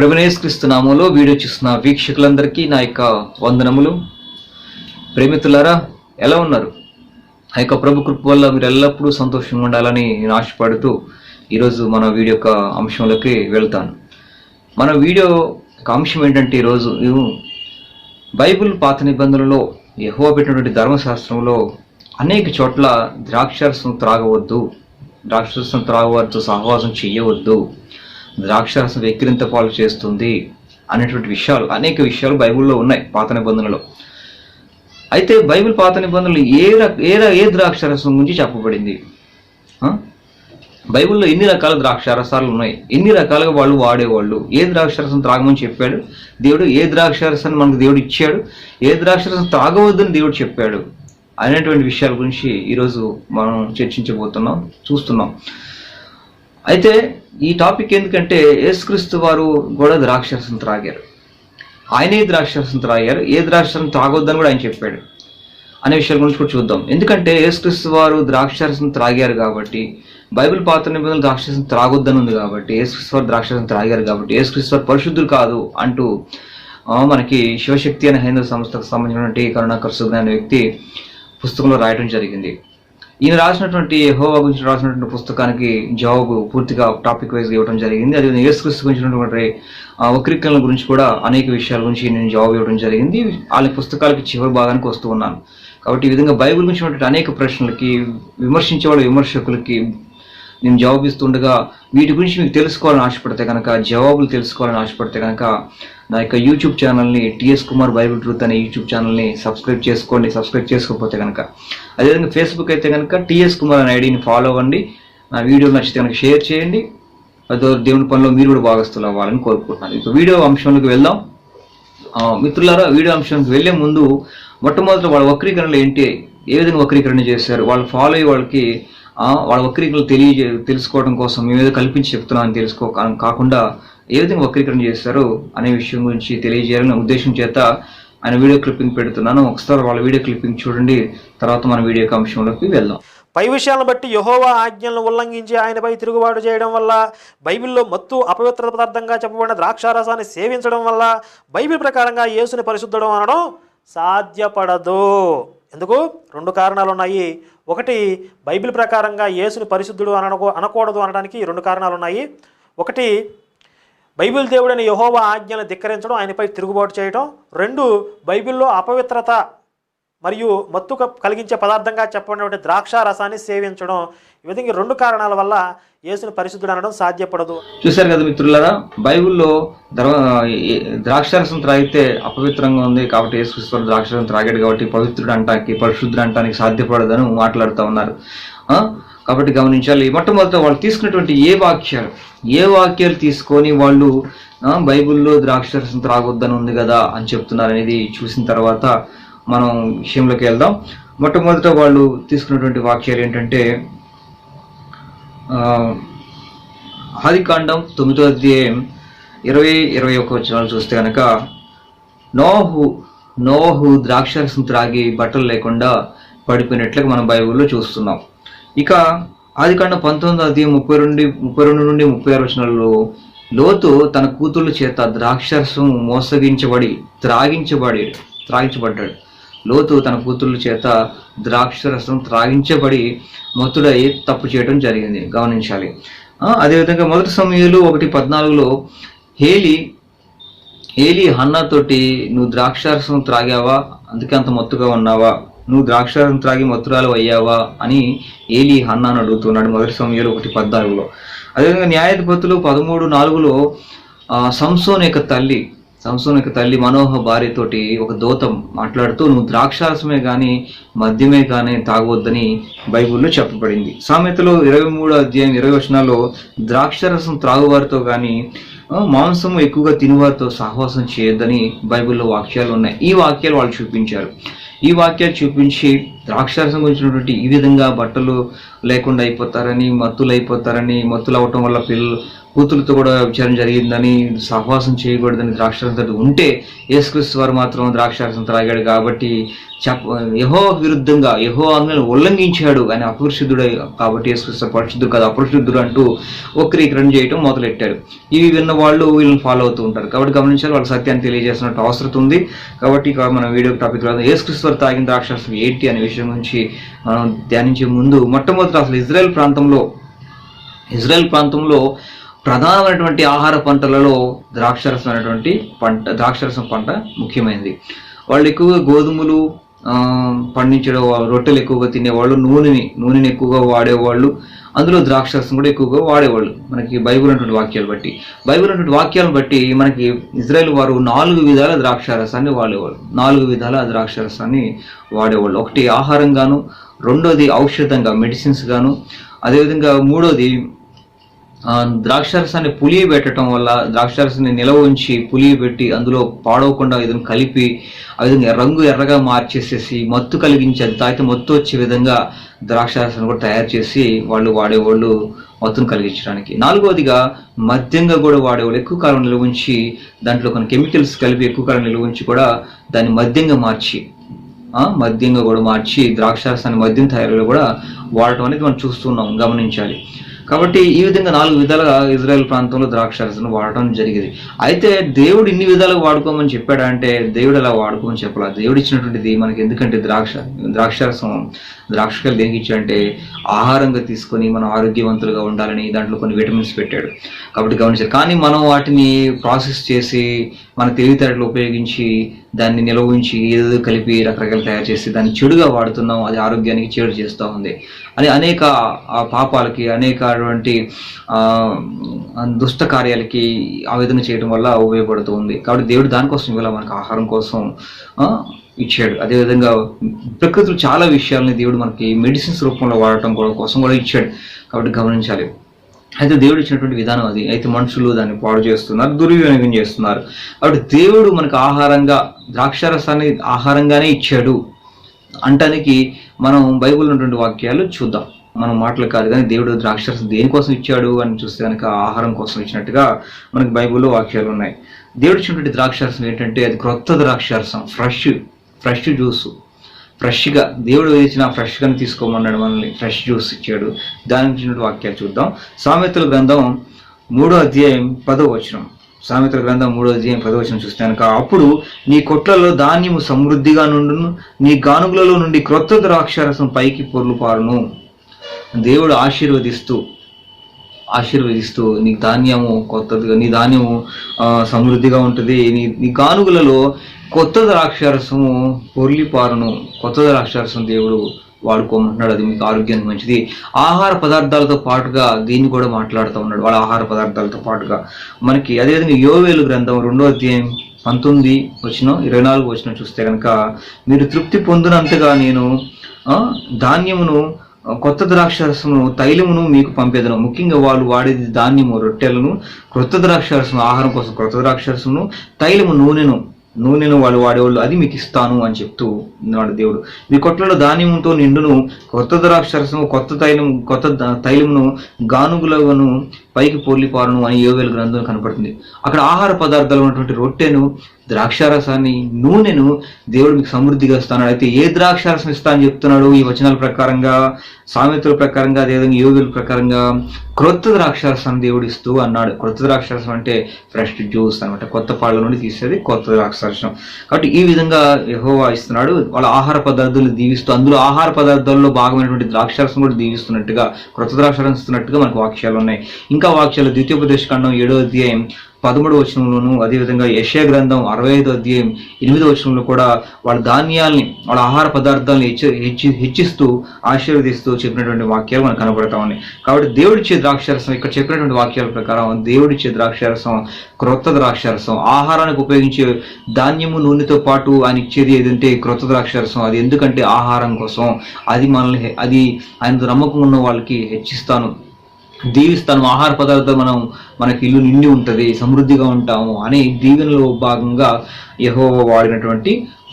ప్రభునేశ్క్రీస్తు నామంలో వీడియో చూస్తున్న వీక్షకులందరికీ నా యొక్క వందనములు. ప్రేమితులారా ఎలా ఉన్నారు? ఆ యొక్క ప్రభు కృప వల్ల మీరు ఎల్లప్పుడూ సంతోషంగా ఉండాలని నేను ఆశపడుతూ ఈరోజు మన వీడియో యొక్క అంశంలోకి వెళ్తాను. మన వీడియో యొక్క అంశం ఏంటంటే ఈరోజు బైబిల్ పాత నిబంధనలలో ఎహో పెట్టినటువంటి ధర్మశాస్త్రంలో అనేక చోట్ల ద్రాక్షరసం త్రాగవద్దు ద్రాక్షరసం త్రాగవారితో సహవాసం చేయవద్దు ద్రాక్షరసం వెక్కిరింత పాలు చేస్తుంది అనేటువంటి విషయాలు అనేక విషయాలు బైబిల్లో ఉన్నాయి పాత నిబంధనలో. అయితే బైబిల్ పాత నిబంధనలు ఏ రక ఏ ఏ ద్రాక్షరసం గురించి చెప్పబడింది? బైబిల్లో ఎన్ని రకాల ద్రాక్షారసాలు ఉన్నాయి? ఎన్ని రకాలుగా వాళ్ళు వాడేవాళ్ళు? ఏ ద్రాక్షరసం త్రాగమని చెప్పాడు? దేవుడు ఏ ద్రాక్షరసాన్ని మనకు దేవుడు ఇచ్చాడు? ఏ ద్రాక్షరసం త్రాగవద్దని దేవుడు చెప్పాడు? అనేటువంటి విషయాల గురించి ఈరోజు మనం చర్చించబోతున్నాం చూస్తున్నాం. అయితే ఈ టాపిక్ ఎందుకంటే యేసుక్రీస్తు వారు కూడా ద్రాక్షరసం త్రాగారు. ఆయనే ద్రాక్షరసం త్రాగారు. ఏ ద్రాక్షరసం త్రాగొద్దని కూడా ఆయన చెప్పాడు. అనే విషయాల గురించి కూడా చూద్దాం. ఎందుకంటే యేసుక్రీస్తు వారు ద్రాక్షరసం త్రాగారు కాబట్టి బైబిల్ పాత్ర నిబంధనలు ద్రాక్షరసం త్రాగొద్దని ఉంది కాబట్టి యేసుక్రీస్తు వారు ద్రాక్షరసం త్రాగారు కాబట్టి యేసుక్రీస్తు వారు పరిశుద్ధులు కాదు అంటూ మనకి శివశక్తి అనే హైందవ సంస్థకు సంబంధించినటువంటి కరుణాకర్ సుగ్న అనే వ్యక్తి పుస్తకంలో రాయడం జరిగింది. ఈయన రాసినటువంటి హోవా గురించి రాసినటువంటి పుస్తకానికి జవాబు పూర్తిగా టాపిక్ వైజ్ ఇవ్వడం జరిగింది. అది యేసుక్రీస్తు గురించినటువంటి ఆ, గురించి కూడా అనేక విషయాల గురించి నేను జవాబు ఇవ్వడం జరిగింది. వాళ్ళ పుస్తకాలకి చివరి భాగానికి వస్తూ ఉన్నాను. కాబట్టి ఈ విధంగా బైబిల్ గురించి అనేక ప్రశ్నలకి విమర్శించే వాళ్ళ విమర్శకులకి నేను జవాబిస్తుండగా వీటి గురించి మీకు తెలుసుకోవాలని ఆశపడితే కనుక జవాబులు తెలుసుకోవాలని ఆశపడితే కనుక నా యొక్క యూట్యూబ్ ఛానల్ని టిఎస్ కుమార్ బైబిల్ ట్రూత్ అనే యూట్యూబ్ ఛానల్ని సబ్స్క్రైబ్ చేసుకోండి. సబ్స్క్రైబ్ చేసుకోకపోతే కనుక అదేవిధంగా ఫేస్బుక్ అయితే కనుక టిఎస్ కుమార్ అనే ఐడిని ఫాలో అవ్వండి. నా వీడియో నచ్చితే కనుక షేర్ చేయండి. అదో దేవుని పనిలో మీరు కూడా భాగస్తులు అవ్వాలని కోరుకుంటున్నాను. ఇప్పుడు వీడియో అంశంలోకి వెళ్దాం. మిత్రులారా వీడియో అంశానికి వెళ్ళే ముందు మొట్టమొదట వాళ్ళ వక్రీకరణలు ఏంటి? ఏ విధంగా వక్రీకరణ చేశారు? వాళ్ళు ఫాలో అయ్యే వాళ్ళకి వాళ్ళ వక్రీకరణ తెలియ తెలుసుకోవడం కోసం మేమేదో కల్పించి చెప్తున్నామని తెలుసుకో కాకుండా ఏ విధంగా వక్రీకరణ చేస్తారు అనే విషయం గురించి తెలియజేయాలనే ఉద్దేశం చేత ఆయన వీడియో క్లిప్పింగ్ పెడుతున్నాను. ఒకసారి వాళ్ళ వీడియో క్లిప్పింగ్ చూడండి. తర్వాత మన వీడియో అంశంలోకి వెళ్దాం. పై విషయాలను బట్టి యహోవా ఆజ్ఞలను ఉల్లంఘించి ఆయనపై తిరుగుబాటు చేయడం వల్ల బైబిల్లో మత్తు అపవిత్ర పదార్థంగా చెప్పబడిన ద్రాక్షారసాన్ని సేవించడం వల్ల బైబిల్ ప్రకారంగా యేసుని పరిశుద్ధడం అనడం సాధ్యపడదు. ఎందుకు? రెండు కారణాలు ఉన్నాయి ఒకటి బైబిల్ ప్రకారంగా యేసుని పరిశుద్ధుడు అనకూ అనకూడదు అనడానికి రెండు కారణాలు ఉన్నాయి ఒకటి బైబిల్ దేవుడైన యహోవా ఆజ్ఞలను ధిక్కరించడం ఆయనపై తిరుగుబాటు చేయడం రెండు బైబిల్లో అపవిత్రత మరియు మత్తు కలిగించే పదార్థంగా చెప్పబడినటువంటి ద్రాక్ష రసాన్ని సేవించడం. ఈ విధంగా రెండు కారణాల వల్ల యేసును పరిశుద్ధుడు అనడం సాధ్యపడదు. చూశారు కదా మిత్రులారా బైబిల్లో ద్రవ ఏ- త్రాగితే అపవిత్రంగా ఉంది కాబట్టి ద్రాక్ష రసం త్రాగాడు కాబట్టి పవిత్రుడు అంటానికి పరిశుద్ధుడు అంటానికి సాధ్యపడదని మాట్లాడుతూ ఉన్నారు. కాబట్టి గమనించాలి మొట్టమొదట వాళ్ళు తీసుకున్నటువంటి ఏ వాక్యాలు ఏ వాక్యాలు తీసుకొని వాళ్ళు ఆ, బైబిల్లో ద్రాక్షారసం త్రాగొద్దని ఉంది కదా అని చెప్తున్నారు అనేది చూసిన తర్వాత మనం విషయంలోకి వెళ్దాం. మొట్టమొదట వాళ్ళు తీసుకున్నటువంటి వాక్యాలు ఏంటంటే ఆదికాండం తొమ్మిదో అధ్యాయం ఇరవై ఇరవై ఒక వచనాలు చూస్తే కనుక నోహు నోహు ద్రాక్షరసం త్రాగి బట్టలు లేకుండా పడిపోయినట్లుగా మనం బైబిల్లో చూస్తున్నాం. ఇక ఆదికాండం పంతొమ్మిది అధ్యాయం ముప్పై రెండు ముప్పై రెండు నుండి ముప్పై ఆరు వచనాల్లో లోతు తన కూతుళ్ళ చేత ద్రాక్షరసం మోసగించబడి త్రాగించబడి త్రాగించబడ్డాడు. లోతు తన కూతుర్ల చేత ద్రాక్షరసం త్రాగించబడి మత్తుడై తప్పు చేయడం జరిగింది. గమనించాలి. అదేవిధంగా మొదటి సమయంలో ఒకటి పద్నాలుగులో హేలి హేలి హన్నాతోటి నువ్వు ద్రాక్షారసం త్రాగావా? అందుకే అంత మత్తుగా ఉన్నావా? నువ్వు ద్రాక్షారసం త్రాగి మత్తురాలు అయ్యావా? అని ఏలి హన్నాను అడుగుతున్నాడు మొదటి సమయంలో ఒకటి పద్నాలుగులో. అదేవిధంగా న్యాయాధిపతులు పదమూడు నాలుగులో సంసోన్ యొక్క తల్లి సంసోన్ యొక్క తల్లి మనోహ భార్యతోటి ఒక దూతం మాట్లాడుతూ నువ్వు ద్రాక్షారసమే కానీ మద్యమే కానీ తాగవద్దని బైబిల్లో చెప్పబడింది. సామెతలో ఇరవై మూడు అధ్యాయం ఇరవై వచనాల్లో ద్రాక్షారసం త్రాగువారితో కానీ మాంసం ఎక్కువగా తినేవారితో సహవాసం చేయొద్దని బైబిల్లో వాక్యాలు ఉన్నాయి. ఈ వాక్యాలు వాళ్ళు చూపించారు. ఈ వాక్యాలు చూపించి ద్రాక్షారసం గురించినటువంటి ఈ విధంగా బట్టలు లేకుండా అయిపోతారని మత్తులు అయిపోతారని మత్తులు అవటం వల్ల పిల్లలు కూతురుతో కూడా విచారం జరిగిందని సహవాసం చేయకూడదని ద్రాక్షారసం ఉంటే యేసుక్రీస్తు వారు మాత్రం ద్రాక్షారసం త్రాగాడు కాబట్టి చెప్ప యహో విరుద్ధంగా యహో ఆజ్ఞలను ఉల్లంఘించాడు ఆయన అపరిశుద్ధుడు కాబట్టి యేసుక్రీస్తు పరిశుద్ధుడు కాదు అపరిశుద్ధుడు అంటూ వక్రీకరణ చేయటం మొదలెట్టాడు. ఇవి విన్న వాళ్ళు వీళ్ళని ఫాలో అవుతూ ఉంటారు. కాబట్టి గమనించాలి వాళ్ళ సత్యాన్ని తెలియజేస్తున్నట్టు అవసరం ఉంది. కాబట్టి మన వీడియో టాపిక్ రాదు యేసుక్రీస్తు వారు తాగిన ద్రాక్షారసం ఏంటి అనే విషయం గురించి మనం ధ్యానించే ముందు మొట్టమొదటి అసలు ఇజ్రాయెల్ ప్రాంతంలో ఇజ్రాయెల్ ప్రాంతంలో ప్రధానమైనటువంటి ఆహార పంటలలో ద్రాక్షరసం అనేటువంటి పంట ద్రాక్షరసం పంట ముఖ్యమైనది. వాళ్ళు ఎక్కువగా గోధుమలు పండించడం రొట్టెలు ఎక్కువగా తినేవాళ్ళు నూనెని నూనెని ఎక్కువగా వాడేవాళ్ళు అందులో ద్రాక్షరసం కూడా ఎక్కువగా వాడేవాళ్ళు. మనకి బైబిల్ అటువంటి వాక్యాలు బట్టి. బైబుల్ అటువంటి వాక్యాలను బట్టి మనకి ఇజ్రాయెల్ వారు నాలుగు విధాల ద్రాక్షారసాన్ని వాడేవాళ్ళు. నాలుగు విధాల ద్రాక్షారసాన్ని వాడేవాళ్ళు. ఒకటి ఆహారంగాను రెండోది ఔషధంగా మెడిసిన్స్ గాను అదేవిధంగా మూడోది ద్రాక్షారసాన్ని పులియ పెట్టడం వల్ల ద్రాక్షారసాన్ని నిలవ ఉంచి పులియబెట్టి అందులో పాడవకుండా ఏదైనా కలిపి ఆ విధంగా రంగు ఎర్రగా మార్చేసేసి మత్తు కలిగించి అది తాగితే మత్తు వచ్చే విధంగా ద్రాక్షారసాన్ని కూడా తయారు చేసి వాళ్ళు వాడేవాళ్ళు మత్తును కలిగించడానికి. నాలుగవదిగా మద్యంగా కూడా వాడేవాళ్ళు ఎక్కువ కాలం నిల్వ ఉంచి దాంట్లో కొన్ని కెమికల్స్ కలిపి ఎక్కువ కాలం నిల్వ ఉంచి కూడా దాన్ని మద్యంగా మార్చి మద్యంగా కూడా మార్చి ద్రాక్షారసాన్ని మద్యం తయారీలో కూడా వాడటం అనేది మనం చూస్తున్నాం గమనించాలి. కాబట్టి ఈ విధంగా నాలుగు విధాలుగా ఇజ్రాయెల్ ప్రాంతంలో ద్రాక్షారసం వాడటం జరిగింది. అయితే దేవుడు ఇన్ని విధాలుగా వాడుకోమని చెప్పాడు అంటే దేవుడు అలా వాడుకోమని చెప్పాలా. దేవుడు ఇచ్చినటువంటిది మనకి ఎందుకంటే ద్రాక్ష ద్రాక్షారసం ద్రాక్షకాయలు దేనికి ఇచ్చాడంటే ఆహారంగా తీసుకొని మనం ఆరోగ్యవంతులుగా ఉండాలని దాంట్లో కొన్ని విటమిన్స్ పెట్టాడు. కాబట్టి గమనించారు కానీ మనం వాటిని ప్రాసెస్ చేసి మన తెలివితేటలు ఉపయోగించి దాన్ని నిల్వ ఉంచి ఏదో కలిపి రకరకాలు తయారు చేసి దాన్ని చెడుగా వాడుతున్నాం అది ఆరోగ్యానికి చెడు చేస్తూ ఉంది. అని అనేక ఆ పాపాలకి అనేక అటువంటి దుష్ట కార్యాలకి ఆ విధంగా చేయడం వల్ల ఉపయోగపడుతూ ఉంది. కాబట్టి దేవుడు దానికోసం ఇవాళ మనకు ఆహారం కోసం ఇచ్చాడు. అదేవిధంగా ప్రకృతిలో చాలా విషయాలని దేవుడు మనకి మెడిసిన్స్ రూపంలో వాడటం కూడా కోసం కూడా ఇచ్చాడు. కాబట్టి గమనించాలి. అయితే దేవుడు ఇచ్చినటువంటి విధానం అది. అయితే మనుషులు దాన్ని పాడు చేస్తున్నారు దుర్వినియోగం చేస్తున్నారు. కాబట్టి దేవుడు మనకు ఆహారంగా ద్రాక్షారసాన్ని ఆహారంగానే ఇచ్చాడు. అంటానికి మనం బైబిల్ ఉన్నటువంటి వాక్యాలు చూద్దాం. మనం మాటలు కాదు కానీ దేవుడు ద్రాక్షరసం దేనికోసం ఇచ్చాడు అని చూస్తే కనుక ఆహారం కోసం ఇచ్చినట్టుగా మనకి బైబిల్లో వాక్యాలు ఉన్నాయి. దేవుడు ఇచ్చినటువంటి ద్రాక్షరసం ఏంటంటే అది క్రొత్త ద్రాక్షరసం ఫ్రెష్ ఫ్రెష్ జ్యూస్. ఫ్రెష్గా దేవుడు వేసిన ఫ్రెష్గానే తీసుకోమన్నాడు మనల్ని. ఫ్రెష్ జ్యూస్ ఇచ్చాడు. దానికి ఇచ్చినటువంటి వాక్యాలు చూద్దాం. సామెతల గ్రంథం మూడో అధ్యాయం పదో వచనం. సామెతల గ్రంథం మూడో అధ్యాయం పదో వచనం చూస్తే కనుక అప్పుడు నీ కొట్లలో ధాన్యము సమృద్ధిగా నుండును నీ గానుగులలో నుండి క్రొత్త ద్రాక్షారసం పైకి పొర్లు పారును దేవుడు ఆశీర్వదిస్తూ ఆశీర్వదిస్తూ నీ ధాన్యము కొత్తదిగా నీ ధాన్యము సమృద్ధిగా ఉంటుంది. నీ నీ గానుగులలో కొత్త ద్రాక్షారసము పొర్లిపారును కొత్త ద్రాక్షారసం దేవుడు వాడుకోమంటున్నాడు. అది మీకు ఆరోగ్యానికి మంచిది. ఆహార పదార్థాలతో పాటుగా దీన్ని కూడా మాట్లాడుతూ ఉన్నాడు. వాళ్ళ ఆహార పదార్థాలతో పాటుగా మనకి అదేవిధంగా యోవేలు గ్రంథం రెండో అధ్యాయం పంతొమ్మిది వచ్చిన ఇరవై నాలుగు వచ్చిన చూస్తే కనుక మీరు తృప్తి పొందినంతగా నేను ధాన్యమును కొత్త ద్రాక్షరసమును తైలమును మీకు పంపేదను. ముఖ్యంగా వాళ్ళు వాడేది ధాన్యము రొట్టెలను క్రొత్త ద్రాక్షరసము ఆహారం కోసం క్రొత్త ద్రాక్షరసమును తైలము నూనెను నూనెను వాళ్ళు వాడేవాళ్ళు అది మీకు ఇస్తాను అని చెప్తూ ఉన్నాడు దేవుడు. మీ కొట్లలో ధాన్యముతో నిండును కొత్త ద్రాక్షరసము కొత్త తైలం కొత్త తైలమును గానుగులను పైకి పొర్లిపారును అని యోవేలు గ్రంథం కనపడుతుంది. అక్కడ ఆహార పదార్థాలు ఉన్నటువంటి రొట్టెను ద్రాక్షారసాన్ని నూనెను దేవుడు మీకు సమృద్ధిగా ఇస్తున్నాడు అయితే ఏ ద్రాక్షారసం ఇస్తా అని చెప్తున్నాడు? ఈ వచనాల ప్రకారంగా సామెతల ప్రకారంగా అదేవిధంగా యోగుల ప్రకారంగా క్రొత్త ద్రాక్షారసం దేవుడు ఇస్తూ అన్నాడు. క్రొత్త ద్రాక్షారసం అంటే ఫ్రెష్ జ్యూస్ అన్నమాట. కొత్త పాళ్ళ నుండి తీసేది కొత్త ద్రాక్షారసం. కాబట్టి ఈ విధంగా యహోవా ఇస్తున్నాడు. వాళ్ళ ఆహార పదార్థాలు దీవిస్తూ అందులో ఆహార పదార్థాల్లో భాగమైనటువంటి ద్రాక్షారసం కూడా దీవిస్తున్నట్టుగా క్రొత్త ద్రాక్షారసం ఇస్తున్నట్టుగా మనకు వాక్యాలు ఉన్నాయి. ఇంకా వాక్యాలు ద్వితీయోపదేశ ఖండం ఏడో అధ్యాయం పదమూడు వచనంలోను అదేవిధంగా యశయ గ్రంథం అరవై ఐదో అధ్యాయం ఎనిమిదో వచనంలో కూడా వాళ్ళ ధాన్యాల్ని వాళ్ళ ఆహార పదార్థాలను హెచ్చి హెచ్చి హెచ్చిస్తూ ఆశీర్వదిస్తూ చెప్పినటువంటి వాక్యాలు మనకు కనబడతా ఉన్నాయి. కాబట్టి దేవుడిచ్చే ద్రాక్షారసం ఇక్కడ చెప్పినటువంటి వాక్యాల ప్రకారం దేవుడిచ్చే ద్రాక్షారసం క్రొత్త ద్రాక్షారసం ఆహారానికి ఉపయోగించే ధాన్యము నూనెతో పాటు ఆయన ఇచ్చేది ఏదంటే క్రొత్త ద్రాక్షారసం. అది ఎందుకంటే ఆహారం కోసం. అది మనల్ని అది ఆయనతో నమ్మకం ఉన్న వాళ్ళకి హెచ్చిస్తాను. దీవిస్తాను ఆహార పదార్థాలు మనం మనకి ఇల్లు నిండి ఉంటుంది సమృద్ధిగా ఉంటాము అనే దీవెనలో భాగంగా యహో వాడినటువంటి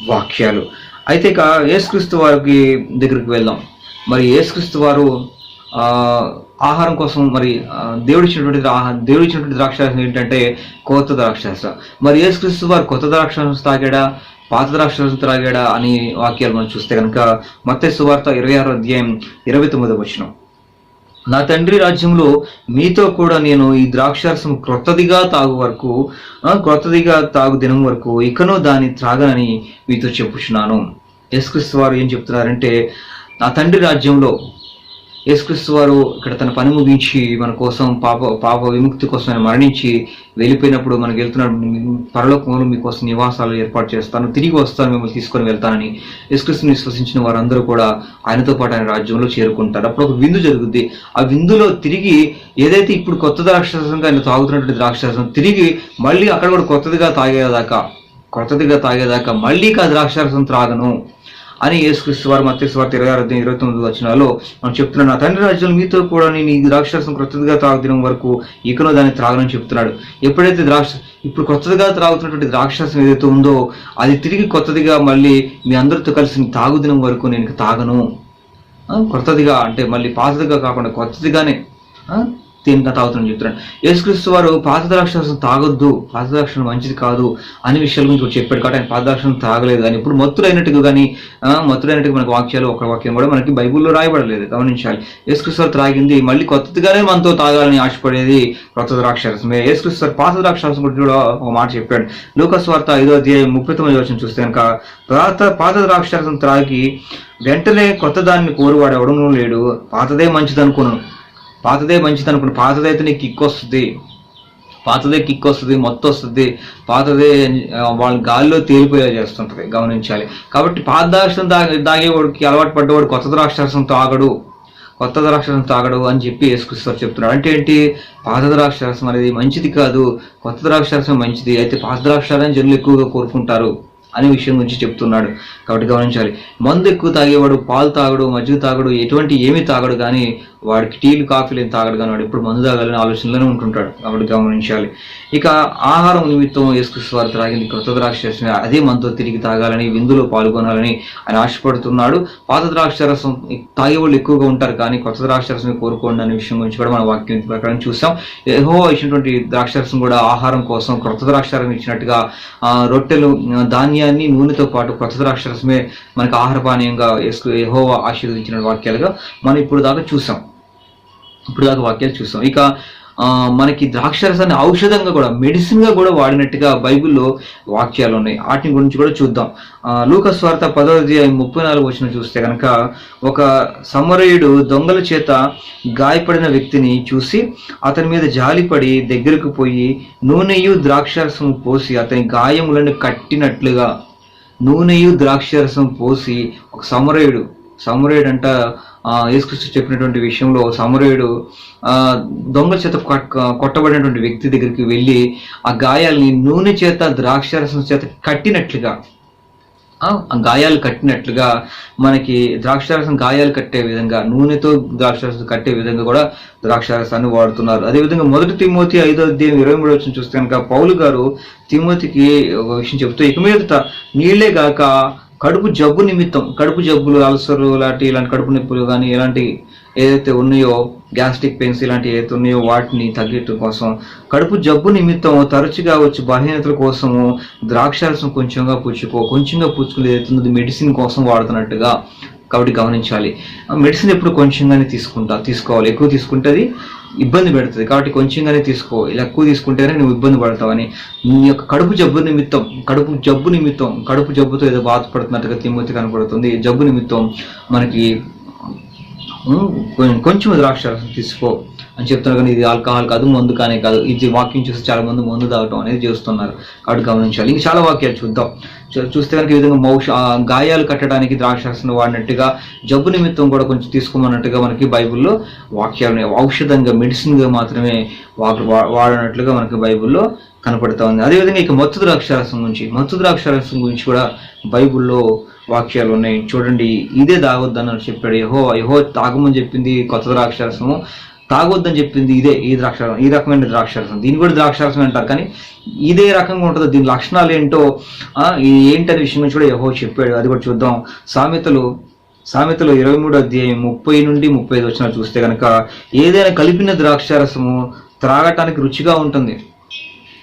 వాక్యాలు. అయితే ఇక యేసుక్రీస్తు వారికి దగ్గరికి వెళ్దాం. మరి యేసుక్రీస్తు వారు ఆహారం కోసం మరి దేవుడిచ్చినటువంటి దేవుడిచ్చినటువంటి ఇచ్చినటువంటి ఏంటంటే కొత్త ద్రాక్షాస మరి యేసుక్రీస్తు వారు కొత్త ద్రాక్షాసం తాగాడా పాత ద్రాక్షారసం త్రాగాడా అని వాక్యాలు మనం చూస్తే కనుక మత్స్య సువార్త ఇరవై ఆరో అధ్యాయం ఇరవై తొమ్మిదో వచ్చినాం నా తండ్రి రాజ్యంలో మీతో కూడా నేను ఈ ద్రాక్షారసం క్రొత్తదిగా తాగు వరకు క్రొత్తదిగా తాగు దినం వరకు ఇకనో దాన్ని త్రాగనని మీతో చెప్పుచున్నాను. యేసుక్రీస్తు వారు ఏం చెప్తున్నారంటే నా తండ్రి రాజ్యంలో యేసుక్రీస్తు వారు ఇక్కడ తన పని ముగించి మన కోసం పాప పాప విముక్తి కోసం ఆయన మరణించి వెళ్ళిపోయినప్పుడు మనకు వెళ్తున్నాడు పరలోకంలో మీకోసం నివాసాలు ఏర్పాటు చేస్తాను తిరిగి వస్తాను మిమ్మల్ని తీసుకొని వెళ్తానని యేసుక్రీస్తుని విశ్వసించిన వారందరూ కూడా ఆయనతో పాటు ఆయన రాజ్యంలో చేరుకుంటారు. అప్పుడు ఒక విందు జరుగుద్ది. ఆ విందులో తిరిగి ఏదైతే ఇప్పుడు కొత్త ద్రాక్షరసంగా ఆయన తాగుతున్నటువంటి ద్రాక్షరసం తిరిగి మళ్ళీ అక్కడ కూడా కొత్తదిగా తాగేదాకా కొత్తదిగా తాగేదాకా మళ్ళీ ఆ ద్రాక్షరసం త్రాగను. అని యేసుక్రీస్తు వారు మత్స్య వార్త ఇరవై ఆరు ఇరవై తొమ్మిది వచ్చినాలో మనం చెప్తున్నాడు నా తండ్రి రాజ్యం మీతో కూడా నేను ఈ ద్రాక్షరసం క్రొత్తగా తాగుదినం వరకు ఇకనో దాన్ని త్రాగనని చెప్తున్నాడు. ఎప్పుడైతే ద్రాక్ష ఇప్పుడు కొత్తదిగా త్రాగుతున్నటువంటి ద్రాక్షరసం ఏదైతే ఉందో అది తిరిగి కొత్తదిగా మళ్ళీ మీ అందరితో కలిసి తాగుదినం వరకు నేను తాగను. కొత్తదిగా అంటే మళ్ళీ పాతదిగా కాకుండా కొత్తదిగానే తింటా తాగుతున్నాను తాగుతానని చెప్తున్నాడు యేసుక్రీస్తు వారు పాతద్రాక్షరసం తాగొద్దు పాతద్రాక్షరం మంచిది కాదు అనే విషయాల గురించి చెప్పాడు కాబట్టి ఆయన పాతద్రాక్షరం తాగలేదు. కానీ ఇప్పుడు మత్తులైనట్టుగా కానీ మత్తులైనట్టుగా మనకు వాక్యాలు ఒక వాక్యం కూడా మనకి బైబిల్లో రాయబడలేదు. గమనించాలి. యేసుక్రీస్తు వారు త్రాగింది మళ్ళీ కొత్తదిగానే మనతో తాగాలని ఆశపడేది కొత్త ద్రాక్షరసమే యేసుక్రీస్తు వారు పాత ద్రాక్షరసం గురించి కూడా ఒక మాట చెప్పాడు. లూకస్ వార్త ఐదో అధ్యాయం ముప్పై తొమ్మిది వచ్చిన చూస్తే కనుక పాత పాత ద్రాక్షరసం త్రాగి వెంటనే కొత్త దాన్ని కోరువాడు ఎవడనూ లేడు పాతదే మంచిది అనుకున్నాను పాతదే మంచిది అనుకున్నాను పాతదైతే నీకు కిక్ వస్తుంది. పాతదే కిక్ వస్తుంది మొత్తం వస్తుంది. పాతదే వాళ్ళ గాల్లో తేలిపోయేలా చేస్తుంటది గమనించాలి. కాబట్టి పాత ద్రాక్షరం తాగే తాగేవాడికి అలవాటు పడ్డవాడు కొత్త ద్రాక్షరసం తాగడు. కొత్త ద్రాక్షరసం తాగడు అని చెప్పి యేసుక్రీస్తు చెప్తున్నాడు అంటే ఏంటి? పాత ద్రాక్షరసం అనేది మంచిది కాదు. కొత్త ద్రాక్షరసం మంచిది. అయితే పాత ద్రాక్షారం జనులు ఎక్కువగా కోరుకుంటారు అనే విషయం గురించి చెప్తున్నాడు. కాబట్టి గమనించాలి. మందు ఎక్కువ తాగేవాడు పాలు తాగడు మజ్జిగ తాగడు ఎటువంటి ఏమీ తాగడు కానీ వాడికి టీలు కాఫీలు ఏం తాగడు కానీ వాడు ఎప్పుడు మందు తాగాలని ఆలోచనలోనే ఉంటుంటాడు. కాబట్టి గమనించాలి. ఇక ఆహారం నిమిత్తం యేసుక్రీస్తు వారు త్రాగింది కొత్త ద్రాక్ష రసం అదే మందుతో తిరిగి తాగాలని విందులో పాల్గొనాలని ఆయన ఆశపడుతున్నాడు. పాత ద్రాక్ష రసం తాగేవాళ్ళు ఎక్కువగా ఉంటారు కానీ కొత్త ద్రాక్ష రసం కోరుకోండి అనే విషయం గురించి కూడా మన వాక్యం ప్రకారం చూసాం. ఏహో ఇచ్చినటువంటి ద్రాక్ష రసం కూడా ఆహారం కోసం కొత్త ద్రాక్ష రసం ఇచ్చినట్టుగా రొట్టెలు ధాన్యాన్ని నూనెతో పాటు కొత్త ద్రాక్ష రసమే మనకి ఆహార పానీయంగా ఏహో ఆశీర్వదించిన వాక్యాలుగా మనం ఇప్పుడు దాకా చూసాం. ఇప్పుడు దాకా వాక్యాలు చూస్తాం. ఇక మనకి ద్రాక్షరసాన్ని ఔషధంగా కూడా మెడిసిన్గా కూడా వాడినట్టుగా బైబిల్లో వాక్యాలు ఉన్నాయి. వాటి గురించి కూడా చూద్దాం. లూక స్వార్థ వార్త ముప్పై నాలుగు వచ్చిన చూస్తే కనుక ఒక సమరయుడు దొంగల చేత గాయపడిన వ్యక్తిని చూసి అతని మీద జాలిపడి దగ్గరకు పోయి నూనెయు ద్రాక్షరసం పోసి అతని గాయములను కట్టినట్లుగా నూనెయు ద్రాక్షరసం పోసి ఒక సమరయుడు సమరయుడు అంట యేసుకృష్ణ చెప్పినటువంటి విషయంలో సమరయుడు ఆ, దొంగల చేత కొట్టబడినటువంటి వ్యక్తి దగ్గరికి వెళ్ళి ఆ గాయాల్ని నూనె చేత ద్రాక్షరసం చేత కట్టినట్లుగా ఆ గాయాలు కట్టినట్లుగా మనకి ద్రాక్షారసం గాయాలు కట్టే విధంగా నూనెతో ద్రాక్షారసం కట్టే విధంగా కూడా ద్రాక్షారసాన్ని వాడుతున్నారు. అదేవిధంగా మొదటి తిమ్మోతి ఐదో అధ్యాయం ఇరవై మూడు వచ్చిన చూస్తే కనుక పౌలు గారు తిమ్మోతికి ఒక విషయం చెబుతూ ఇక మీదట నీళ్ళే గాక కడుపు జబ్బు నిమిత్తం కడుపు జబ్బులు అల్సర్లు లాంటి ఇలాంటి కడుపు నొప్పులు కానీ ఇలాంటి ఏదైతే ఉన్నాయో గ్యాస్ట్రిక్ పెయిన్స్ ఇలాంటివి ఏదైతే ఉన్నాయో వాటిని తగ్గటం కోసం కడుపు జబ్బు నిమిత్తం తరచుగా వచ్చి బలహీనతల కోసము ద్రాక్షారసం కొంచెంగా పుచ్చుకో కొంచెంగా పుచ్చుకుని ఏదైతుందో మెడిసిన్ కోసం వాడుతున్నట్టుగా కాబట్టి గమనించాలి. ఆ మెడిసిన్ ఎప్పుడు కొంచెంగానే తీసుకుంటా తీసుకోవాలి. ఎక్కువ తీసుకుంటే అది ఇబ్బంది పెడుతుంది. కాబట్టి కొంచెంగానే తీసుకో. ఇలా ఎక్కువ తీసుకుంటేనే నువ్వు ఇబ్బంది పడతావని నీ యొక్క కడుపు జబ్బు నిమిత్తం కడుపు జబ్బు నిమిత్తం కడుపు జబ్బుతో ఏదో బాధపడుతున్నట్టుగా తిమ్మతి కనపడుతుంది. ఈ జబ్బు నిమిత్తం మనకి కొంచెం ద్రాక్ష తీసుకో అని చెప్తున్నారు. కానీ ఇది ఆల్కహాల్ కాదు మందు కానే కాదు. ఇది వాక్యం చూసి చాలా మంది మందు తాగటం అనేది చేస్తున్నారు. కాబట్టి గమనించాలి. ఇంకా చాలా వాక్యాలు చూద్దాం. చూస్తే కనుక ఈ విధంగా మౌష గాయాలు కట్టడానికి ద్రాక్షారసం వాడినట్టుగా జబ్బు నిమిత్తం కూడా కొంచెం తీసుకోమన్నట్టుగా మనకి బైబిల్లో వాక్యాలు ఉన్నాయి. ఔషధంగా మెడిసిన్గా మాత్రమే వా- వాడినట్లుగా మనకి బైబిల్లో కనపడతా ఉంది అదేవిధంగా ఇక మత్తు ద్రాక్షారసం గురించి మత్తు ద్రాక్షారసం గురించి కూడా బైబిల్లో వాక్యాలు ఉన్నాయి చూడండి ఇదే తాగొద్దని చెప్పాడు యహో యహో తాగమని చెప్పింది కొత్త ద్రాక్షారసము తాగొద్దని చెప్పింది ఇదే ఈ ద్రాక్షారసం ఈ రకమైన ద్రాక్షారసం. దీన్ని కూడా ద్రాక్షారసం అంటారు. కానీ ఇదే రకంగా ఉంటుంది. దీని లక్షణాలు ఏంటో ఇది ఏంటనే విషయం గురించి కూడా యహో చెప్పాడు. అది కూడా చూద్దాం. సామెతలు సామెతలు ఇరవై మూడు అధ్యాయం ముప్పై నుండి ముప్పై ఐదు వచ్చిన చూస్తే కనుక ఏదైనా కలిపిన ద్రాక్షారసము త్రాగటానికి రుచిగా ఉంటుంది.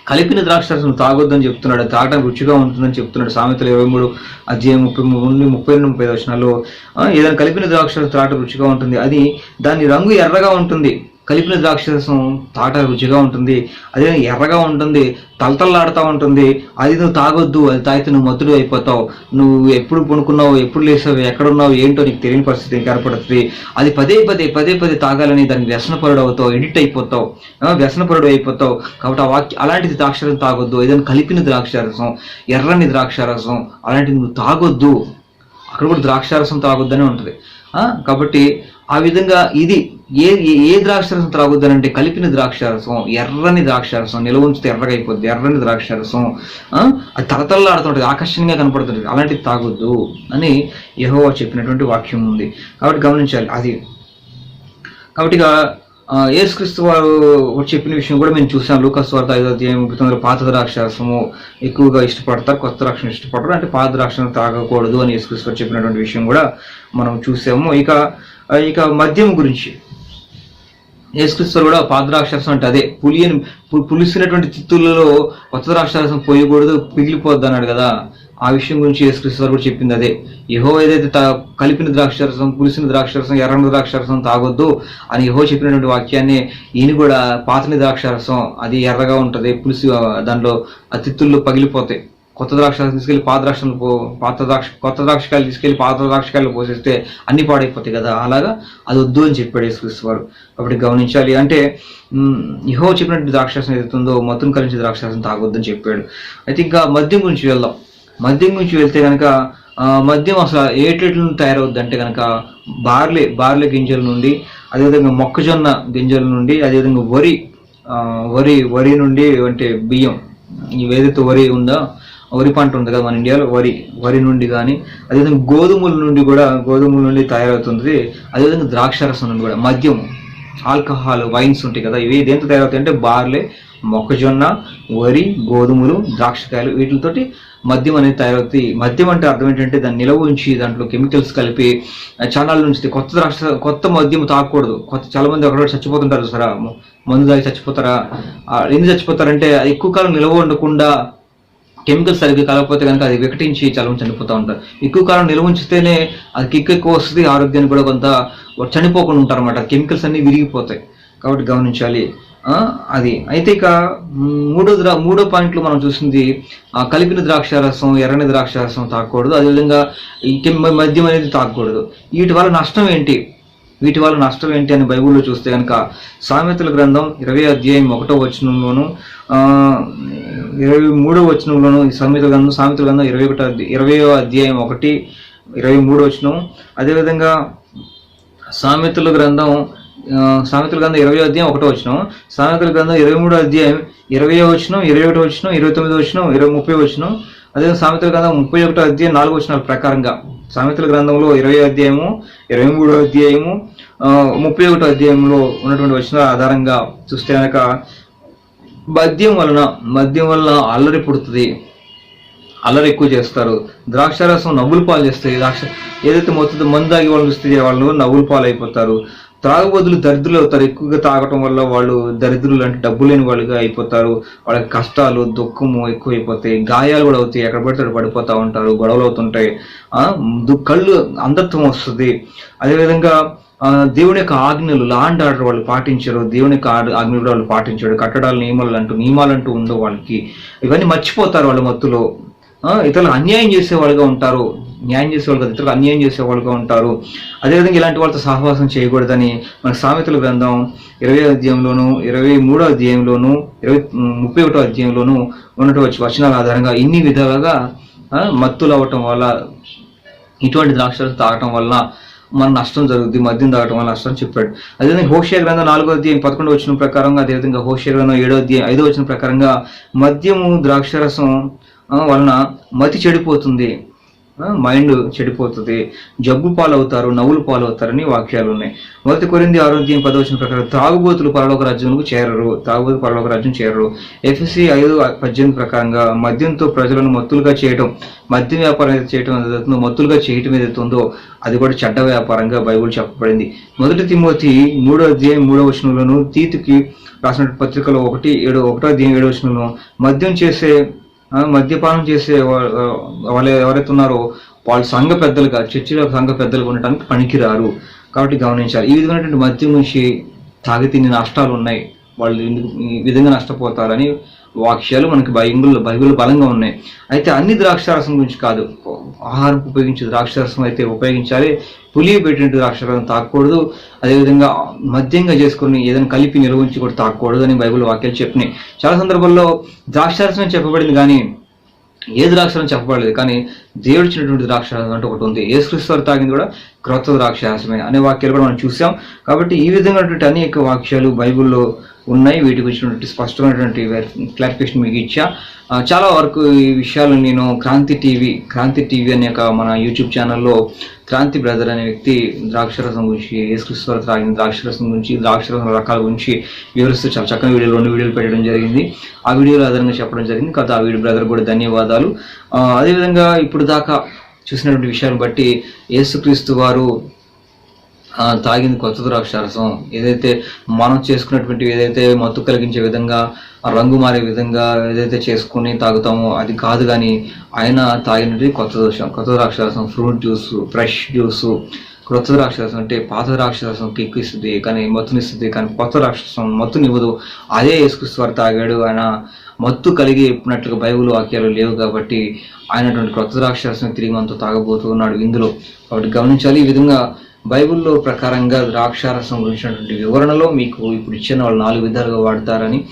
కలిపిన ద్రాక్షరసం తాగొద్దని చెప్తున్నాడు తాగడం రుచిగా ఉంటుందని చెప్తున్నాడు సామెతలు ఇరవై మూడు అధ్యాయం ముప్పై మూడు నుండి ముప్పై రెండు ముప్పై ఐదు ఏదైనా కలిపిన ద్రాక్షరసం తాగడం రుచిగా ఉంటుంది. అది దాని రంగు ఎర్రగా ఉంటుంది. కలిపిన ద్రాక్షరసం తాట రుచిగా ఉంటుంది. అదే ఎర్రగా ఉంటుంది. తలతల్లాడుతూ ఉంటుంది. అది నువ్వు తాగొద్దు. అది తాగితే నువ్వు మత్తుడు అయిపోతావు. నువ్వు ఎప్పుడు పడుకున్నావు? ఎప్పుడు లేసావు? ఎక్కడున్నావు? ఏంటో నీకు తెలియని పరిస్థితి ఏర్పడుతుంది. అది పదే పదే పదే పదే తాగాలని దానికి వ్యసనపరుడు అవుతావు. ఎడిట్ అయిపోతావు. వ్యసనపరుడు అయిపోతావు. కాబట్టి ఆ వాక్య అలాంటిది ద్రాక్షరసం తాగొద్దు. ఏదైనా కలిపిన ద్రాక్షారసం ఎర్రని ద్రాక్షారసం అలాంటిది నువ్వు తాగొద్దు. అక్కడ కూడా ద్రాక్షారసం తాగొద్దనే ఉంటుంది. కాబట్టి ఆ విధంగా ఇది ఏ ఏ- ద్రాక్షరసం త్రాగొద్దనంటే కలిపిన ద్రాక్షారసం ఎర్రని ద్రాక్షారసం నిల్వ ఉంచితే ఎర్రగా అయిపోద్ది ఎర్రని ద్రాక్షారసం అది తరతల్లాడుతుంటుంది ఆకర్షణీయంగా కనపడుతుంటుంది అలాంటిది తాగొద్దు అని యహోవా చెప్పినటువంటి వాక్యం ఉంది. కాబట్టి గమనించాలి అది. కాబట్టి ఇక యేసుక్రీస్తు వారు చెప్పిన విషయం కూడా మేము చూసాం. లూకస్ వార్త ఐదో అధ్యాయం పాత ద్రాక్షరసము ఎక్కువగా ఇష్టపడతారు కొత్త ద్రాక్షను ఇష్టపడరు అంటే పాత ద్రాక్షను తాగకూడదు అని యేసుక్రీస్తు వారు చెప్పినటువంటి విషయం కూడా మనం చూసాము. ఇక ఇక మద్యం గురించి. యేసుక్రీస్తులు కూడా పాదరాక్షరసం అంటే అదే. పులియని పు- పులిసినటువంటి చిత్తులలో కొత్త ద్రాక్షరసం పోయకూడదు పిగిలిపోద్ది అన్నాడు కదా. ఆ విషయం గురించి యేసుక్రీస్తులు కూడా చెప్పింది అదే. యహో ఏదైతే తా- కలిపిన ద్రాక్షరసం పులిసిన ద్రాక్షరసం ఎర్రని ద్రాక్షరసం తాగొద్దు అని యహో చెప్పినటువంటి వాక్యాన్ని ఈయన కూడా పాతని ద్రాక్షరసం అది ఎర్రగా ఉంటుంది పులిసి దానిలో దాంట్లో ఆ తిత్తుల్లో పగిలిపోతాయి. కొత్త ద్రాక్ష తీసుకెళ్ళి పాత ద్రాక్షలు పో పాత ద్రాక్ష కొత్త ద్రాక్షకాయలు తీసుకెళ్ళి పాత ద్రాక్షకాయలు పోసేస్తే అన్ని పాడైపోతాయి కదా అలాగా? అది వద్దు అని చెప్పాడు యేసుక్రీస్తు కాబట్టి గమనించాలి. అంటే ఇహో చెప్పినట్టు ద్రాక్షాసం ఏదైతుందో మత్తును కలిసి ద్రాక్షరసం తాగొద్దని చెప్పాడు. అయితే ఇంకా మద్యం గురించి వెళ్దాం. మద్యం గురించి వెళ్తే కనుక మద్యం అసలు ఏటెట్ల నుండి తయారవుద్ది అంటే కనుక బార్లీ బార్లీ గింజల నుండి అదేవిధంగా మొక్కజొన్న గింజల నుండి అదేవిధంగా వరి వరి వరి నుండి అంటే బియ్యం. ఏదైతే వరి ఉందో వరి పంట ఉంది కదా మన ఇండియాలో వరి వరి నుండి కానీ అదేవిధంగా గోధుమల నుండి కూడా గోధుమల నుండి తయారవుతుంది. అదేవిధంగా ద్రాక్షరసం నుండి కూడా మద్యం ఆల్కహాల్ వైన్స్ ఉంటాయి కదా ఇవి దేంతో తయారవుతాయి అంటే బార్లే మొక్కజొన్న వరి గోధుమలు ద్రాక్షకాయలు వీటితోటి మద్యం అనేది తయారవుతాయి మద్యం అంటే అర్థం ఏంటంటే దాన్ని నిలవ ఉంచి దాంట్లో కెమికల్స్ కలిపి చాలా నుంచి కొత్త ద్రాక్ష కొత్త మద్యం తాగకూడదు కొత్త చాలా మంది ఒకటి చచ్చిపోతుంటారు సరే మందు తాగి చచ్చిపోతారా? ఎందుకు చచ్చిపోతారంటే ఎక్కువ కాలం నిలవ ఉండకుండా కెమికల్స్ సరిగ్గా కలగకపోతే కనుక అది వికటించి చాలా చనిపోతూ ఉంటారు ఎక్కువ కాలం నిల్వ ఉంచితేనే అది కిక్ ఎక్కువ వస్తుంది ఆరోగ్యానికి కూడా కొంత చనిపోకుండా ఉంటారు అనమాట కెమికల్స్ అన్నీ విరిగిపోతాయి. కాబట్టి గమనించాలి. అది. అయితే ఇక మూడో ద్రా మూడో పాయింట్లో మనం చూసింది కలిపిన ద్రాక్ష రసం ఎర్రని ద్రాక్ష రసం తాగకూడదు. అదేవిధంగా ఈ మద్యం అనేది తాగకూడదు. వీటి వల్ల నష్టం ఏంటి? వీటి వల్ల నష్టం ఏంటి అని బైబిల్లో చూస్తే కనుక సామెతల గ్రంథం ఇరవై అధ్యాయం ఒకటో వచనంలోను ఇరవై మూడో వచనంలోను సామెతల గ్రంథం సామెతల గ్రంథం ఇరవై ఒకటో ఇరవయో అధ్యాయం ఒకటి ఇరవై మూడో వచనం. అదేవిధంగా సామెతల గ్రంథం సామెతల గ్రంథం ఇరవై అధ్యాయం ఒకటో వచనం. సామెతల గ్రంథం ఇరవై మూడో అధ్యాయం ఇరవై వచనం ఇరవై ఒకటో వచనం ఇరవై తొమ్మిది వచనం ఇరవై ముప్పై వచనం. అదే సామెతల గ్రంథం ముప్పై ఒకటో అధ్యాయం నాలుగు వచనాల ప్రకారంగా. సామెతల గ్రంథంలో ఇరవై అధ్యాయము ఇరవై మూడో అధ్యాయము ముప్పై ఒకటో అధ్యాయంలో ఉన్నటువంటి వచ్చిన ఆధారంగా చూస్తే కనుక మద్యం వలన మద్యం వలన అల్లరి పుడుతుంది. అల్లరి ఎక్కువ చేస్తారు. ద్రాక్షారసం నవ్వుల పాలు చేస్తాయి. ద్రాక్ష ఏదైతే మొత్తం మందు తాగి వాళ్ళు చూస్తే వాళ్ళు నవ్వుల పాలు అయిపోతారు. త్రాగుబదులు దరిద్రులు అవుతారు. ఎక్కువగా తాగటం వల్ల వాళ్ళు దరిద్రులు అంటే డబ్బు లేని వాళ్ళుగా అయిపోతారు. వాళ్ళకి కష్టాలు దుఃఖము ఎక్కువ అయిపోతాయి గాయాలు కూడా అవుతాయి. ఎక్కడ పడితే అక్కడ పడిపోతూ ఉంటారు. గొడవలు అవుతుంటాయి. కళ్ళు అంధత్వం వస్తుంది. అదేవిధంగా దేవుని యొక్క ఆజ్ఞలు లాండ్ ఆర్డర్ వాళ్ళు పాటించరు దేవుని యొక్క ఆజ్ఞలు కూడా వాళ్ళు పాటించరు కట్టడాలు నియమాలు అంటూ నియమాలు అంటూ ఉండవు వాళ్ళకి. ఇవన్నీ మర్చిపోతారు వాళ్ళ మత్తులో. ఇతరులు ఇతరులకు అన్యాయం చేసే వాళ్ళుగా ఉంటారు న్యాయం చేసే వాళ్ళు ఇతరులకు అన్యాయం చేసే వాళ్ళుగా ఉంటారు. అదేవిధంగా ఇలాంటి వాళ్ళతో సహవాసం చేయకూడదని మన సామెతల గ్రంథం ఇరవై అధ్యాయంలోను ఇరవై మూడో అధ్యాయంలోను ఇరవై ముప్పై ఒకటో అధ్యాయంలోను ఉన్నటువంటి వచనాల ఆధారంగా ఇన్ని విధాలుగా మత్తులు అవ్వటం వల్ల ఇటువంటి ద్రాక్షలు తాగటం వల్ల మన నష్టం జరుగుతుంది మద్యం తాగటం వల్ల నష్టం చెప్పాడు. అదేవిధంగా హోషియా గ్రంథం నాలుగో అధ్యాయం పదకొండు వచ్చిన ప్రకారంగా అదేవిధంగా హోషియా గ్రంథం ఏడో అధ్యాయం ఐదో వచ్చిన ప్రకారంగా మద్యము ద్రాక్షరసం వలన మతి చెడిపోతుంది. మైండ్ చెడిపోతుంది. జబ్బు పాలవుతారు నవ్వులు పాలవుతారని వాక్యాలు ఉన్నాయి. మొదటి కొరింది ఆరోగ్యం పదవచన ప్రకారం తాగుబోతులు పరలోక రాజ్యంకు చేరరు. తాగుబోతు పరలోక రాజ్యం చేరరు. ఎఫ్ఎస్సి ఐదు పద్దెనిమిది ప్రకారంగా మద్యంతో ప్రజలను మత్తులుగా చేయడం మద్యం వ్యాపారం ఏదైతే చేయడం ఏదైతుందో మత్తులుగా చేయటం ఏదైతుందో అది కూడా చెడ్డ వ్యాపారంగా బైబుల్ చెప్పబడింది. మొదటి తిమోతి మూడో అధ్యాయం మూడో వచనంలోను తీతుకి రాసిన పత్రికలో ఒకటి ఏడు ఒకటో అధ్యాయం ఏడో వచనంలో మద్యం చేసే మద్యపానం చేసే వాళ్ళు ఎవరైతే ఉన్నారో వాళ్ళు సంఘ పెద్దలుగా చర్చిలో సంఘ పెద్దలుగా ఉండటానికి పనికిరారు. కాబట్టి గమనించాలి. ఈ విధమైనటువంటి మద్యం నుంచి తాగితే ఇన్ని నష్టాలు ఉన్నాయి వాళ్ళు ఈ విధంగా నష్టపోతారని వాక్యాలు మనకి బైబిల్ బైబిల్ బలంగా ఉన్నాయి. అయితే అన్ని ద్రాక్షారసం గురించి కాదు. ఆహారం ఉపయోగించే ద్రాక్షారసం అయితే ఉపయోగించాలి. పులి పెట్టిన ద్రాక్షారసం తాగకూడదు. అదేవిధంగా మద్యంగా చేసుకుని ఏదైనా కలిపి నిల్వ ఉంచి కూడా తాగకూడదు అని బైబిల్ వాక్యాలు చెప్పినాయి. చాలా సందర్భాల్లో ద్రాక్షారసం చెప్పబడింది కానీ ఏ ద్రాక్షరం చెప్పబడలేదు. కానీ దేవుడు ద్రాక్షరం అంటే ఒకటి ఉంది. యేసుక్రీస్తు వారు తాగింది కూడా క్రొత్త ద్రాక్షారసమే అనే వాక్యాలు కూడా మనం చూసాం. కాబట్టి ఈ విధమైనటువంటి అనేక వాక్యాలు బైబిల్లో ఉన్నాయి. వీటి గురించినటువంటి స్పష్టమైనటువంటి క్లారిఫికేషన్ మీకు ఇచ్చా. చాలా వరకు ఈ విషయాలు నేను క్రాంతి టీవీ క్రాంతి టీవీ అనే ఒక మన యూట్యూబ్ ఛానల్లో క్రాంతి బ్రదర్ అనే వ్యక్తి ద్రాక్షరసం గురించి యేసుక్రీస్తు త్రాగిన ద్రాక్షరసం గురించి ద్రాక్షరసం రకాల గురించి వివరిస్తూ చాలా చక్కని వీడియోలు రెండు వీడియోలు పెట్టడం జరిగింది. ఆ వీడియోలు ఆధారంగా చెప్పడం జరిగింది. కాబట్టి ఆ వీడియో బ్రదర్ కూడా ధన్యవాదాలు. అదేవిధంగా ఇప్పుడు దాకా చూసినటువంటి విషయాన్ని బట్టి యేసుక్రీస్తు వారు తాగింది కొత్త ద్రాక్షారసం ఏదైతే మనం చేసుకున్నటువంటి ఏదైతే మత్తు కలిగించే విధంగా రంగు మారే విధంగా ఏదైతే చేసుకుని తాగుతామో అది కాదు కానీ ఆయన తాగినది కొత్త దోషం. కొత్త ద్రాక్షారసం ఫ్రూట్ జ్యూస్ ఫ్రెష్ జ్యూస్ కొత్త ద్రాక్షరసం అంటే పాత ద్రాక్షరసం కిక్కు ఇస్తుంది కానీ మత్తునిస్తుంది కానీ కొత్త ద్రాక్షరసం మత్తునివ్వదు. అదే యేసుక్రీస్తు వారు తాగాడు ఆయన మత్తు కలిగి చెప్పినట్లుగా బైబిల్ వాక్యాలు లేవు కాబట్టి ఆయనటువంటి క్రొత్త ద్రాక్షరసం తిరిగి మనతో తాగబోతున్నాడు ఇందులో. కాబట్టి గమనించాలి ఈ విధంగా బైబిల్లో ప్రకారంగా ద్రాక్షారసం గురించినటువంటి వివరణలో మీకు ఇప్పుడు ఇచ్చిన వాళ్ళు నాలుగు విధాలుగా వాడతారని.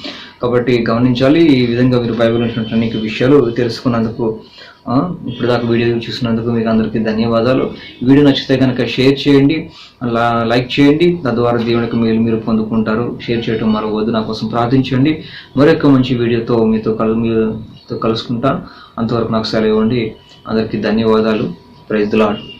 కాబట్టి గమనించాలి ఈ విధంగా మీరు బైబిల్ ఉన్నటువంటి అనేక విషయాలు తెలుసుకున్నందుకు ఇప్పుడు దాకా వీడియో చూసినందుకు మీకు అందరికీ ధన్యవాదాలు. వీడియో నచ్చితే కనుక షేర్ చేయండి అలా లైక్ చేయండి తద్వారా దేవునికి మేలు మీరు పొందుకుంటారు. షేర్ చేయడం మరవద్దు నా కోసం ప్రార్థించండి. మరొక మంచి వీడియోతో మీతో కలు మీతో కలుసుకుంటాను. అంతవరకు నాకు సెలవు ఇవ్వండి. అందరికీ ధన్యవాదాలు. Praise lord